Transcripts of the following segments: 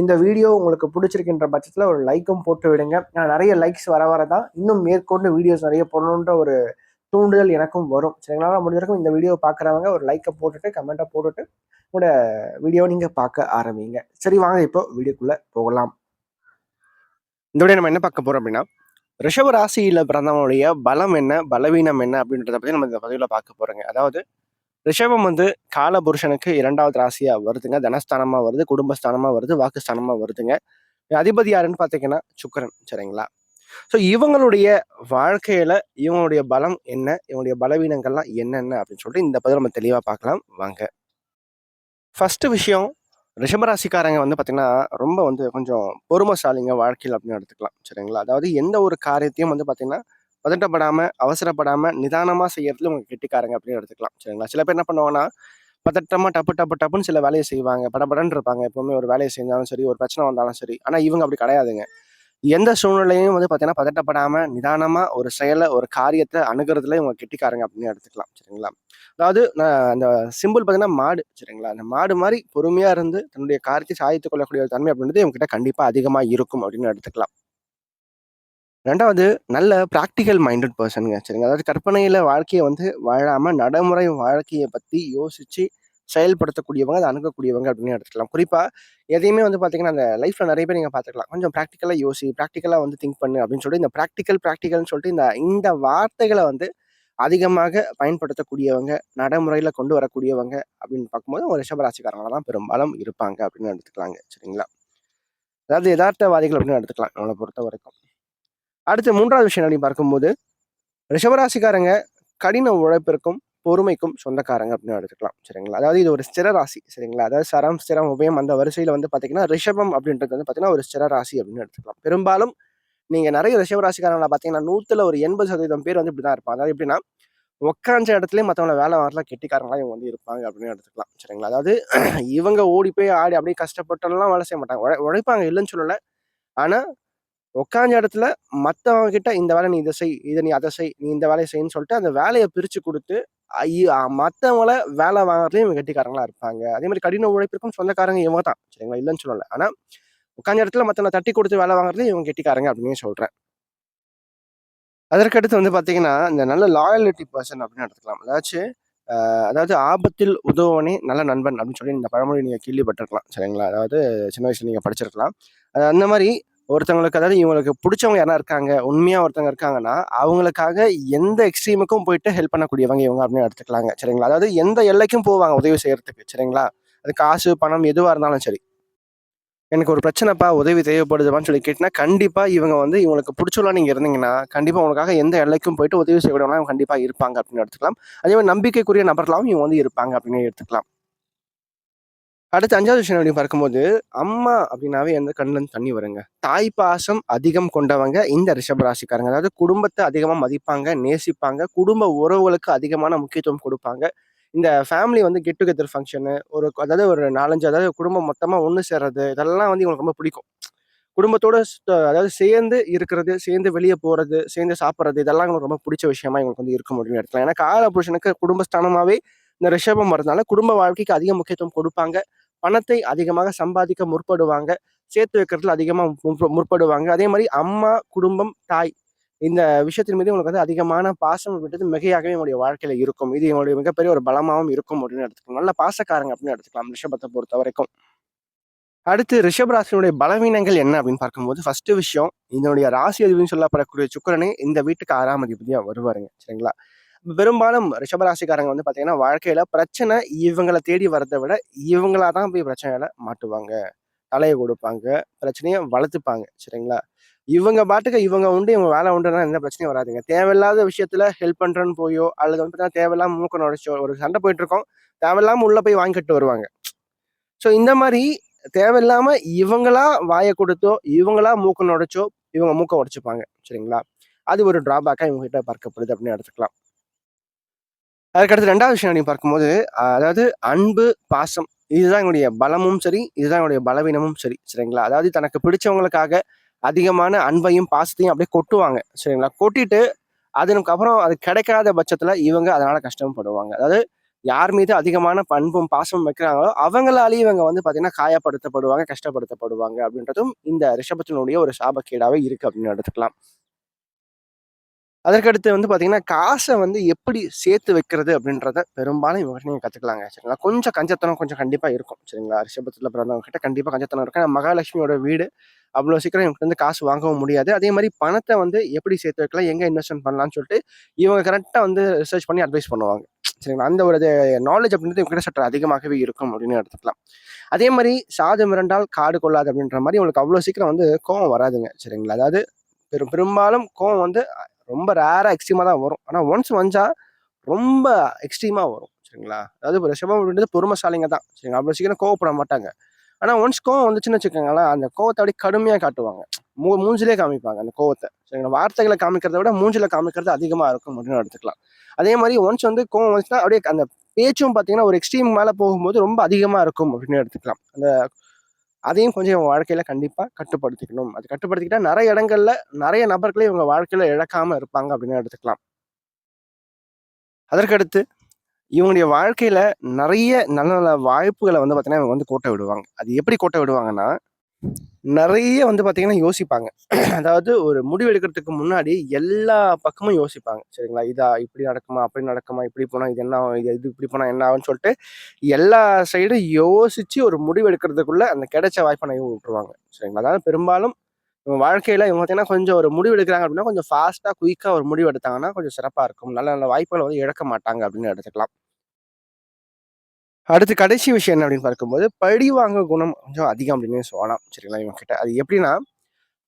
இந்த வீடியோ உங்களுக்கு பிடிச்சிருக்கின்ற பட்சத்தில் ஒரு லைக்கும் போட்டு விடுங்க. நான் நிறைய லைக்ஸ் வர வர தான் இன்னும் மேற்கொண்டு வீடியோஸ் நிறைய போடணுன்ற ஒரு தூண்டுதல் எனக்கும் வரும். சரிங்களா? முடிஞ்ச வரைக்கும் இந்த வீடியோ பார்க்குறவங்க ஒரு லைக்கை போட்டுட்டு கமெண்ட்டை போட்டுட்டு உங்களோட வீடியோ நீங்கள் பார்க்க ஆரம்பிங்க. சரி வாங்க இப்போ வீடியோக்குள்ளே போகலாம். இந்த வீடியோ நம்ம என்ன பார்க்க போகிறோம் அப்படின்னா ரிஷப ராசியில் பிறந்தவனுடைய பலம் என்ன? பலவீனம் என்ன? அப்படின்றத பற்றி நம்ம இந்த பதிவில் பார்க்க போகிறோங்க அதாவது ரிஷபம் வந்து கால புருஷனுக்கு இரண்டாவது ராசியாக வருதுங்க. தனஸ்தானமாக வருது குடும்பஸ்தானமாக வருது வாக்குஸ்தானமாக வருதுங்க. அதிபதி யாருன்னு பார்த்தீங்கன்னா சுக்கரன். சரிங்களா? ஸோ இவங்களுடைய வாழ்க்கையில் இவங்களுடைய பலம் என்ன? இவங்களுடைய பலவீனங்கள்லாம் என்னென்ன? அப்படின்னு சொல்லிட்டு இந்த பதில் நம்ம தெளிவாக பார்க்கலாம் வாங்க. ஃபஸ்ட்டு விஷயம் ரிஷபராசிக்காரங்க வந்து பார்த்திங்கன்னா ரொம்ப வந்து கொஞ்சம் பொறுமைசாலிங்க வாழ்க்கையில் அப்படின்னு எடுத்துக்கலாம். சரிங்களா? அதாவது எந்த ஒரு காரியத்தையும் வந்து பார்த்தீங்கன்னா பதட்டப்படாமல் அவசரப்படாமல் நிதானமாக செய்யறதுல உங்க கெட்டிக்காரங்க அப்படின்னு எடுத்துக்கலாம். சரிங்களா? சில பேர் என்ன பண்ணுவாங்கன்னா பதட்டமாக டப்பு டப்பு டப்புன்னு சில வேலையை செய்வாங்க. படபடன்னு இருப்பாங்க. எப்பவுமே ஒரு வேலையை செஞ்சாலும் சரி ஒரு பிரச்சனை வந்தாலும் சரி. ஆனால் இவங்க அப்படி கிடையாதுங்க. எந்த சூழ்நிலையும் வந்து பார்த்தீங்கன்னா பதட்டப்படாமல் நிதானமாக ஒரு செயலை ஒரு காரியத்தை அணுகிறதுல இவங்க கெட்டிக்காரங்க அப்படின்னு எடுத்துக்கலாம். சரிங்களா? அதாவது நான் அந்த சிம்பிள் பார்த்தீங்கன்னா மாடு. சரிங்களா? அந்த மாடு மாதிரி பொறுமையாக இருந்து தன்னுடைய காரியத்தை சாதித்துக் கொள்ளக்கூடிய ஒரு தன்மை அப்படின்றது இவங்க கண்டிப்பாக அதிகமாக இருக்கும் அப்படின்னு எடுத்துக்கலாம். ரெண்டாவது நல்ல ப்ராக்டிக்கல் மைண்டட் பர்சனுங்க சரிங்க அதாவது கற்பனையில் வாழ்க்கையை வந்து வாழாமல் நடைமுறை வாழ்க்கையை பற்றி யோசித்து செயல்படுத்தக்கூடியவங்க அதை அணுகக்கூடியவங்க அப்படின்னு எடுத்துக்கலாம். குறிப்பாக எதையுமே வந்து பார்த்தீங்கன்னா அந்த லைஃப்பில் நிறைய பேர் நீங்கள் பார்த்துக்கலாம் கொஞ்சம் ப்ராக்டிக்கலாக யோசி ப்ராக்டிக்கலாக வந்து திங்க் பண்ணு அப்படின்னு சொல்லிட்டு இந்த ப்ராக்டிக்கல் ப்ராக்டிக்கல்னு சொல்லிட்டு இந்த இந்த வார்த்தைகளை வந்து அதிகமாக பயன்படுத்தக்கூடியவங்க நடைமுறையில் கொண்டு வரக்கூடியவங்க அப்படின்னு பார்க்கும்போது ஒரு ரிஷபராசிக்காரங்களாக தான் பெரும்பாலும் இருப்பாங்க அப்படின்னு எடுத்துக்கலாங்க. சரிங்களா? அதாவது யதார்த்தவாதிகள் அப்படின்னு எடுத்துக்கலாம் நம்மளை பொறுத்த வரைக்கும் அடுத்து மூன்றாவது விஷயம் அப்படின்னு பார்க்கும்போது ரிஷபராசிக்காரங்க கடின உழைப்பிற்கும் பொறுமைக்கும் சொந்தக்காரங்க அப்படின்னு எடுத்துக்கலாம். சரிங்களா? அதாவது இது ஒரு ஸ்திர ராசி சரிங்களா? அதாவது சரம் ஸ்திரம் உபயம் அந்த வரிசையில் வந்து பார்த்தீங்கன்னா ரிஷபம் அப்படின்றது வந்து பார்த்தீங்கன்னா ஒரு ஸ்திர ராசி அப்படின்னு எடுத்துக்கலாம். பெரும்பாலும் நீங்கள் நிறைய ரிஷபராசிக்காரங்களை பார்த்தீங்கன்னா நூற்றுல ஒரு எண்பது சதவீதம் பேர் வந்து இப்படி தான் இருப்பாங்க. அதாவது எப்படின்னா உட்காந்த இடத்துலயே மற்றவங்கள வேலை வரலாம் கெட்டிக்காரங்களா இவங்க வந்து இருப்பாங்க அப்படின்னு எடுத்துக்கலாம். சரிங்களா? அதாவது இவங்க ஓடி போய் ஆடி அப்படியே கஷ்டப்பட்டெல்லாம் வேலை செய்ய மாட்டாங்க. உழைப்பாங்க இல்லைன்னு சொல்லலை. ஆனால் உட்காந்த இடத்துல மற்றவங்க கிட்ட இந்த வேலை நீ இதை செய் இதை நீ அதை செய் நீ இந்த வேலையை செய்யன்னு சொல்லிட்டு அந்த வேலையை பிரித்து கொடுத்து மற்றவங்கள வேலை வாங்குறதுலையும் இவங்க கெட்டிக்காரங்களா இருப்பாங்க. அதே மாதிரி கடின உழைப்பிற்கும் சொந்தக்காரங்க இவங்க தான். சரிங்களா இல்லைன்னு சொல்லலை. ஆனால் உட்காந்த இடத்துல மற்றவங்க தட்டி கொடுத்து வேலை வாங்குறதுலையும் இவங்க கெட்டிக்காரங்க அப்படின்னு சொல்கிறேன் அதற்கடுத்து வந்து பார்த்தீங்கன்னா இந்த நல்ல லாயலிட்டி பர்சன் அப்படின்னு எடுத்துக்கலாம் அதாச்சும் அதாவது ஆபத்தில் உதவுவனே நல்ல நண்பன் அப்படின்னு சொல்லி இந்த பழமொழி நீங்கள் கேள்விப்பட்டிருக்கலாம். சரிங்களா? அதாவது சின்ன வயசில் நீங்கள் படிச்சிருக்கலாம். அது அந்த மாதிரி ஒருத்தவங்களுக்கு அதாவது இவங்களுக்கு பிடிச்சவங்க யாரா இருக்காங்க உண்மையாக ஒருத்தவங்க இருக்காங்கன்னா அவங்களுக்காக எந்த எக்ஸ்ட்ரீமுக்கும் போயிட்டு ஹெல்ப் பண்ணக்கூடியவங்க இவங்க அப்படின்னு எடுத்துக்கலாங்க. சரிங்களா? அதாவது எந்த எல்லைக்கும் போவாங்க உதவி செய்யறதுக்கு. சரிங்களா? அது காசு பணம் எதுவாக இருந்தாலும் சரி. எனக்கு ஒரு பிரச்சனைப்பா உதவி தேவைப்படுதுப்பான்னு சொல்லி கேட்டினா கண்டிப்பாக இவங்க வந்து இவங்களுக்கு பிடிச்சவங்களா நீங்கள் இருந்தீங்கன்னா கண்டிப்பாக உங்களுக்காக எந்த எல்லைக்கும் போயிட்டு உதவி செய்யக்கூடியவங்களாம் கண்டிப்பாக இருப்பாங்க அப்படின்னு எடுத்துக்கலாம். அதே மாதிரி நம்பிக்கைக்குரிய நபர்களாகவும் இவங்க வந்து இருப்பாங்க அப்படின்னு எடுத்துக்கலாம். அடுத்து அஞ்சாவது விஷயம் அப்படின்னு பார்க்கும்போது அம்மா அப்படின்னாவே எந்த கண்ணில் தண்ணி வருங்க? தாய் பாசம் அதிகம் கொண்டவங்க இந்த ரிஷபராசிக்காரங்க அதாவது குடும்பத்தை அதிகமாக மதிப்பாங்க நேசிப்பாங்க குடும்ப உறவுகளுக்கு அதிகமான முக்கியத்துவம் கொடுப்பாங்க. இந்த ஃபேமிலி வந்து கெட் டுகெதர் ஃபங்க்ஷனு ஒரு அதாவது ஒரு நாலஞ்சு அதாவது குடும்பம் மொத்தமாக ஒன்று சேர்றது இதெல்லாம் வந்து இவங்களுக்கு ரொம்ப பிடிக்கும். குடும்பத்தோட அதாவது சேர்ந்து இருக்கிறது சேர்ந்து வெளியே போகிறது சேர்ந்து சாப்பிட்றது இதெல்லாம் இவங்களுக்கு ரொம்ப பிடிச்ச விஷயமா இவங்களுக்கு வந்து இருக்க முடியும் எடுத்துக்கலாம். ஏன்னா கால புருஷனுக்கு குடும்பஸ்தானமாகவே இந்த ரிஷபம் வரதுனால குடும்ப வாழ்க்கைக்கு அதிக முக்கியத்துவம் கொடுப்பாங்க. பணத்தை அதிகமாக சம்பாதிக்க முற்படுவாங்க. சேர்த்து வைக்கிறதுல அதிகமாக முற்படுவாங்க. அதே மாதிரி அம்மா குடும்பம் தாய் இந்த விஷயத்தின் மீது உங்களுக்கு வந்து அதிகமான பாசம் அப்படின்றது மிகையாகவே என்னுடைய வாழ்க்கையில இருக்கும். இது என்னுடைய மிகப்பெரிய ஒரு பலமாகவும் இருக்கும் அப்படின்னு எடுத்துக்கலாம். நல்ல பாசக்காரங்க அப்படின்னு எடுத்துக்கலாம். ரிஷபத்தை பொறுத்த வரைக்கும். அடுத்து ரிஷப் ராசியினுடைய பலவீனங்கள் என்ன அப்படின்னு பார்க்கும்போது ஃபர்ஸ்ட் விஷயம் இதனுடைய ராசி அதிபதினு சொல்லப்படக்கூடிய சுக்கரனே இந்த வீட்டுக்கு ஆறாம் அதிபதியாக வருவாருங்க. சரிங்களா? பெரும்பாலும் ரிஷபராசிக்காரங்க வந்து பார்த்தீங்கன்னா வாழ்க்கையில் பிரச்சனை இவங்களை தேடி வரதை விட இவங்களா தான் போய் பிரச்சனையில மாட்டுவாங்க. தலையை கொடுப்பாங்க பிரச்சனையை வளர்த்துப்பாங்க சரிங்களா? இவங்க பாட்டுக்கு இவங்க உண்டு இவங்க வேலை உண்டுனா எந்த பிரச்சனையும் வராதுங்க. தேவையில்லாத விஷயத்துல ஹெல்ப் பண்றேன்னு போயோ அல்லது வந்து பார்த்தீங்கன்னா தேவையில்லாம மூக்க நுழைச்சோ ஒரு சண்டை போயிட்டு இருக்கோம் தேவையில்லாம உள்ள போய் வாங்கிட்டு வருவாங்க. ஸோ இந்த மாதிரி தேவையில்லாம இவங்களா வாயை கொடுத்தோ இவங்களா மூக்க நுடைச்சோ இவங்க மூக்க உடைச்சுப்பாங்க சரிங்களா? அது ஒரு டிராபேக்காக இவங்ககிட்ட பார்க்கப்படுது அப்படின்னு எடுத்துக்கலாம். அதுக்கடுத்து ரெண்டாவது விஷயம் அப்படின்னு பார்க்கும்போது அதாவது அன்பு பாசம் இதுதான் எங்களுடைய பலமும் சரி இதுதான் என்னுடைய பலவீனமும் சரி சரிங்களா? அதாவது தனக்கு பிடிச்சவங்களுக்காக அதிகமான அன்பையும் பாசத்தையும் அப்படியே கொட்டுவாங்க சரிங்களா? கொட்டிட்டு அதனுக்கு அப்புறம் அது கிடைக்காத பட்சத்தில் இவங்க அதனால கஷ்டப்படுவாங்க அதாவது யார் மீது அதிகமான பண்பும் பாசமும் வைக்கிறாங்களோ அவங்களாலேயும் இவங்க வந்து பார்த்தீங்கன்னா காயப்படுத்தப்படுவாங்க கஷ்டப்படுத்தப்படுவாங்க அப்படின்றதும் இந்த ரிஷபத்தினுடைய ஒரு சாபக்கேடாகவே இருக்குது அப்படின்னு எடுத்துக்கலாம். அதற்கடுத்து வந்து பார்த்தீங்கன்னா காசை வந்து எப்படி சேர்த்து வைக்கிறது அப்படின்றத பெரும்பாலும் இவங்க நீங்கள் கற்றுக்கலாங்க சரிங்களா? கொஞ்சம் கஞ்சத்தனம் கொஞ்சம் கண்டிப்பாக இருக்கும் சரிங்களா? ரிஷபத்தில் பிறந்தவங்ககிட்ட கண்டிப்பாக கஞ்சத்தனம் இருக்கும். மகாலட்சுமியோட வீடு அவ்வளோ சீக்கிரம் இவங்க வந்து காசு வாங்கவும் முடியாது. அதே மாதிரி பணத்தை வந்து எப்படி சேர்த்து வைக்கலாம் எங்கே இன்வெஸ்ட்மெண்ட் பண்ணலாம்னு சொல்லிட்டு இவங்க கரெக்டாக வந்து ரிசர்ச் பண்ணி அட்வைஸ் பண்ணுவாங்க சரிங்களா? அந்த ஒரு நாலேஜ் அப்படின்றது இவங்க சற்று அதிகமாகவே இருக்கும் அப்படின்னு எடுத்துக்கலாம். அதே மாதிரி சாது மிரண்டால் காடு கொள்ளாது அப்படின்ற மாதிரி உங்களுக்கு அவ்வளோ சீக்கிரம் வந்து கோவம் வராதுங்க சரிங்களா? அதாவது பெரும் பெரும்பாலும் கோவம் வந்து ரொம்ப ரேராக எக்ஸ்ட்ரீமாக தான் வரும். ஆனால் ஒன்ஸ் வந்தால் ரொம்ப எக்ஸ்ட்ரீமாக வரும் சரிங்களா? அதாவது இப்போ ரிஷபம் அப்படின்றது பொறுமைசாலிங்க தான் சரிங்களா? அவ்வளோ சீக்கிரம் கோவப்பட மாட்டாங்க. ஆனால் ஒன்ஸ் கோவம் வந்துச்சுன்னு வச்சுக்கோங்களேன் அந்த கோவத்தை அப்படியே கடுமையாக காட்டுவாங்க. மூ மூஞ்சிலே காமிப்பாங்க அந்த கோவத்தை சரிங்களா? வார்த்தைகளை காமிக்கிறத விட மூஞ்சில் காமிக்கிறது அதிகமாக இருக்கும் அப்படின்னு எடுத்துக்கலாம். அதே மாதிரி ஒன்ஸ் வந்து கோவம் வந்துச்சுன்னா அப்படியே அந்த பேச்சும் பார்த்தீங்கன்னா ஒரு எக்ஸ்ட்ரீம் மேலே போகும்போது ரொம்ப அதிகமாக இருக்கும் அப்படின்னு எடுத்துக்கலாம். அந்த அதையும் கொஞ்சம் இவங்க வாழ்க்கையில கண்டிப்பா கட்டுப்படுத்திக்கணும். அது கட்டுப்படுத்திக்கிட்டா நிறைய இடங்கள்ல நிறைய நபர்களை இவங்க வாழ்க்கையில இழக்காம இருப்பாங்க அப்படின்னு எடுத்துக்கலாம். அதற்கடுத்து இவங்களுடைய வாழ்க்கையில நிறைய நல்ல நல்ல வாய்ப்புகளை வந்து பார்த்தீங்கன்னா இவங்க வந்து கோட்டை விடுவாங்க. அது எப்படி கோட்டை விடுவாங்கன்னா நிறைய வந்து பார்த்தீங்கன்னா யோசிப்பாங்க. அதாவது ஒரு முடிவு எடுக்கிறதுக்கு முன்னாடி எல்லா பக்கமும் யோசிப்பாங்க. சரிங்களா? இதா இப்படி நடக்குமா அப்படி நடக்குமா இப்படி போனால் இது என்ன ஆகும் இது இது இப்படி போனால் என்ன ஆகும்னு சொல்லிட்டு எல்லா சைடும் யோசிச்சு ஒரு முடிவு எடுக்கிறதுக்குள்ளே அந்த கிடைச்ச வாய்ப்பை நான் விட்டுருவாங்க. சரிங்களா? அதாவது பெரும்பாலும் இவங்க வாழ்க்கையில் இவங்க பார்த்தீங்கன்னா கொஞ்சம் ஒரு முடிவு எடுக்கிறாங்க அப்படின்னா கொஞ்சம் ஃபாஸ்ட்டாக குயிக்காக ஒரு முடிவு எடுத்தாங்கன்னா கொஞ்சம் சிறப்பாக இருக்கும். நல்ல நல்ல வாய்ப்புகளை வந்து இழக்க மாட்டாங்க அப்படின்னு எடுத்துக்கலாம். அடுத்து கடைசி விஷயம் என்ன அப்படின்னு பார்க்கும்போது பழி வாங்க குணம் கொஞ்சம் அதிகம் அப்படின்னு சொல்லலாம். சரிங்களா இவங்க கிட்ட. அது எப்படின்னா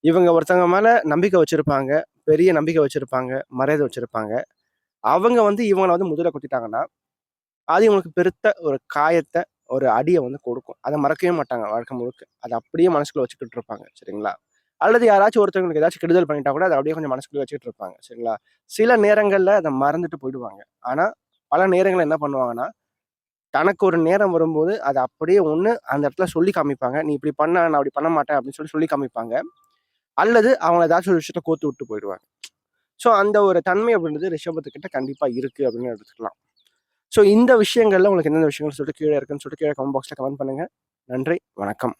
இவங்க ஒருத்தவங்க மேலே நம்பிக்கை வச்சுருப்பாங்க பெரிய நம்பிக்கை வச்சுருப்பாங்க மரியாதை வச்சுருப்பாங்க. அவங்க வந்து இவங்களை வந்து முதல்ல கொட்டிட்டாங்கன்னா அது இவங்களுக்கு பெருத்த ஒரு காயத்தை ஒரு அடியை வந்து கொடுக்கும். அதை மறக்கவே மாட்டாங்க வாழ்க்கை முழுக்க. அதை அப்படியே மனசுக்குள்ள வச்சுக்கிட்டு இருப்பாங்க. சரிங்களா? அல்லது யாராச்சும் ஒருத்தவங்களுக்கு ஏதாச்சும் கெடுதல் பண்ணிட்டா கூட அதை அப்படியே கொஞ்சம் மனசுக்குள்ள வச்சுக்கிட்டு இருப்பாங்க. சரிங்களா? சில நேரங்களில் அதை மறந்துட்டு போயிடுவாங்க. ஆனால் பல நேரங்களில் என்ன பண்ணுவாங்கன்னா தனக்கு ஒரு நேரம் வரும்போது அதை அப்படியே ஒன்று அந்த இடத்துல சொல்லி காமிப்பாங்க. நீ இப்படி பண்ண நான் அப்படி பண்ண மாட்டேன் அப்படின்னு சொல்லி சொல்லி காமிப்பாங்க. அல்லது அவங்க ஏதாச்சும் ஒரு விஷயத்த கோத்து விட்டு போயிடுவாங்க. ஸோ அந்த ஒரு தன்மை அப்படின்றது ரிஷபத்துக்கிட்ட கண்டிப்பாக இருக்குது அப்படின்னு எடுத்துக்கலாம். ஸோ இந்த விஷயங்கள்ல உங்களுக்கு எந்தெந்த விஷயங்கள் சொல்லிட்டு கீழே இருக்குன்னு சொல்லிட்டு கீழே கமெண்ட் பாக்ஸில் கமெண்ட் பண்ணுங்கள் நன்றி வணக்கம்.